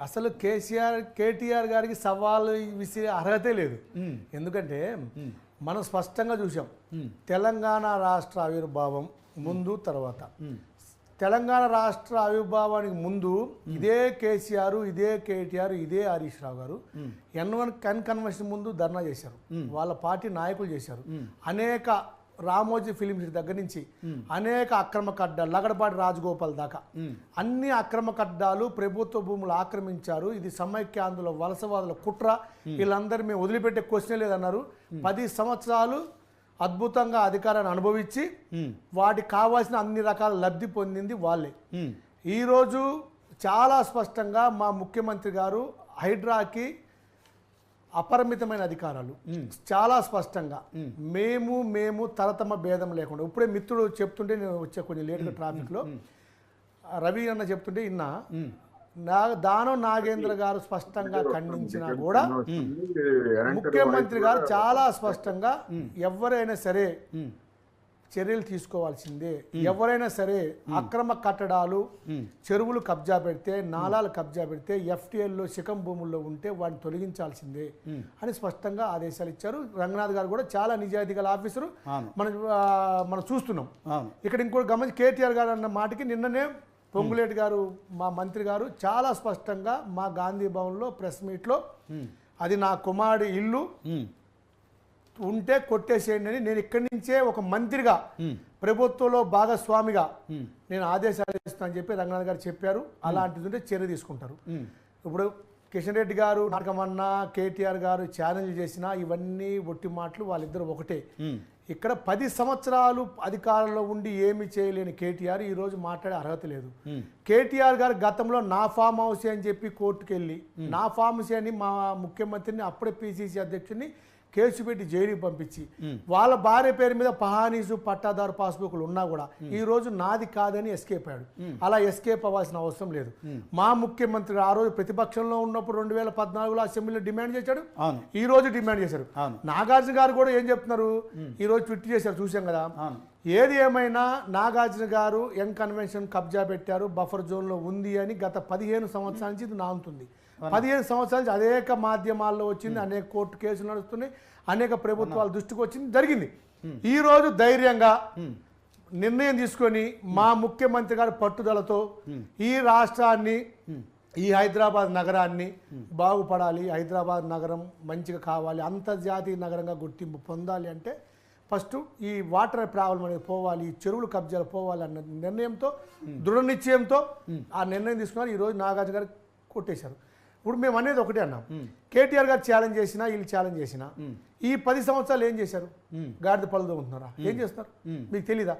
అసలు కేసీఆర్ కేటీఆర్ గారికి సవాలు విసిరే అర్హతే లేదు. ఎందుకంటే మనం స్పష్టంగా చూసాం. తెలంగాణ రాష్ట్ర ఆవిర్భావం ముందు తర్వాత. తెలంగాణ రాష్ట్ర ఆవిర్భావానికి ముందు ఇదే కేసీఆర్ ఇదే కేటీఆర్ ఇదే హరీష్ రావు గారు ఎన్ వన్ కన్ కన్వెన్షన్ ముందు ధర్నా చేశారు. వాళ్ళ పార్టీ నాయకులు చేశారు. అనేక రామోజీ ఫిలిం సిటీ దగ్గర నుంచి అనేక అక్రమ కడ్డాలు లగడపాటి రాజగోపాల్ దాకా. అన్ని అక్రమ కడ్డాలు ప్రభుత్వ భూములు ఆక్రమించారు. ఇది సమైక్యాంధ్రుల వలసవాదుల కుట్ర. వీళ్ళందరూ మేము వదిలిపెట్టే క్వశ్చన్ లేదన్నారు. పది సంవత్సరాలు అద్భుతంగా అధికారాన్ని అనుభవించి వాటికి కావాల్సిన అన్ని రకాల లబ్ధి పొందింది వాళ్ళే. ఈరోజు చాలా స్పష్టంగా మా ముఖ్యమంత్రి గారు హైడ్రాకి అపరిమితమైన అధికారాలు. చాలా స్పష్టంగా మేము మేము తరతమ భేదం లేకుండా ఇప్పుడే మిత్రుడు చెప్తుంటే నేను వచ్చే కొంచెం లేట్గా ట్రాఫిక్లో. రవి అన్న చెప్తుంటే ఇన్న నా దానం నాగేంద్ర గారు స్పష్టంగా ఖండించినా కూడా ముఖ్యమంత్రి గారు చాలా స్పష్టంగా ఎవరైనా సరే చర్యలు తీసుకోవాల్సిందే. ఎవరైనా సరే అక్రమ కట్టడాలు చెరువులు కబ్జా పెడితే నాలాలు కబ్జా పెడితే ఎఫ్టీఎల్లో శిఖం భూముల్లో ఉంటే వాటిని తొలగించాల్సిందే అని స్పష్టంగా ఆదేశాలు ఇచ్చారు. రంగనాథ్ గారు కూడా చాలా నిజాయితీ గల ఆఫీసరు మనం మనం చూస్తున్నాం. ఇక్కడ ఇంకోటి గమనించి కేటీఆర్ గారు అన్న మాటకి నిన్ననే పొంగులేటి గారు మా మంత్రి గారు చాలా స్పష్టంగా మా గాంధీ భవన్లో ప్రెస్ మీట్లో అది నా కుమారుడి ఇల్లు ఉంటే కొట్టేసేయండి అని నేను ఇక్కడి నుంచే ఒక మంత్రిగా ప్రభుత్వంలో భాగస్వామిగా నేను ఆదేశాలు ఇస్తానని చెప్పి రంగనాథ్ గారు చెప్పారు. అలాంటిది ఉంటే చర్య తీసుకుంటారు. ఇప్పుడు కిషన్ రెడ్డి గారు నాటకమన్నా కేటీఆర్ గారు ఛాలెంజ్ చేసినా ఇవన్నీ ఒట్టి మాటలు వాళ్ళిద్దరు ఒకటే. ఇక్కడ పది సంవత్సరాలు అధికారంలో ఉండి ఏమి చేయలేని కేటీఆర్ ఈ రోజు మాట్లాడే అర్హత లేదు. కేటీఆర్ గారు గతంలో నా ఫామ్ హౌస్ అని చెప్పి కోర్టుకు వెళ్ళి నా ఫామ్ హౌస్ అని మా ముఖ్యమంత్రిని అప్పుడే పిసిసి అధ్యక్షుడిని కేసు పెట్టి జైలుకి పంపించి వాళ్ళ భార్య పేరు మీద పహానీసు పట్టాదారు పాస్బుక్లు ఉన్నా కూడా ఈ రోజు నాది కాదని ఎస్కేప్ అయ్యాడు. అలా ఎస్కేప్ అవ్వాల్సిన అవసరం లేదు. మా ముఖ్యమంత్రి ఆ రోజు ప్రతిపక్షంలో ఉన్నప్పుడు రెండు వేల పద్నాలుగులో అసెంబ్లీలో డిమాండ్ చేశాడు. ఈ రోజు డిమాండ్ చేశారు. నాగార్జున గారు కూడా ఏం చెప్తున్నారు? ఈ రోజు ట్విట్ చేశారు చూసాం కదా. ఏది ఏమైనా నాగార్జున గారు యంగ్ కన్వెన్షన్ కబ్జా పెట్టారు బఫర్ జోన్లో ఉంది అని గత పదిహేను సంవత్సరాల నుంచి ఇది నానుతుంది. పదిహేను సంవత్సరాల నుంచి అనేక మాధ్యమాల్లో వచ్చింది అనేక కోర్టు కేసులు నడుస్తున్నాయి. అనేక ప్రభుత్వాల దృష్టికి వచ్చింది జరిగింది. ఈ రోజు ధైర్యంగా నిర్ణయం తీసుకొని మా ముఖ్యమంత్రి గారి పట్టుదలతో ఈ రాష్ట్రాన్ని ఈ హైదరాబాద్ నగరాన్ని బాగుపడాలి హైదరాబాద్ నగరం మంచిగా కావాలి అంతర్జాతీయ నగరంగా గుర్తింపు పొందాలి అంటే ఫస్ట్ ఈ వాటర్ ప్రాబ్లం అనేది పోవాలి ఈ చెరువులు కబ్జాలు పోవాలి అన్న నిర్ణయంతో దృఢ నిశ్చయంతో ఆ నిర్ణయం తీసుకున్నారు. ఈరోజు నాగార్జున గారు కొట్టేశారు. ఇప్పుడు మేము అనేది ఒకటే అన్నాం. కేటీఆర్ గారు ఛాలెంజ్ చేసినా వీళ్ళు ఛాలెంజ్ చేసినా ఈ పది సంవత్సరాలు ఏం చేశారు? గాడిద పళ్ళు ఉంటున్నారా ఏం చేస్తున్నారు? మీకు తెలీదా?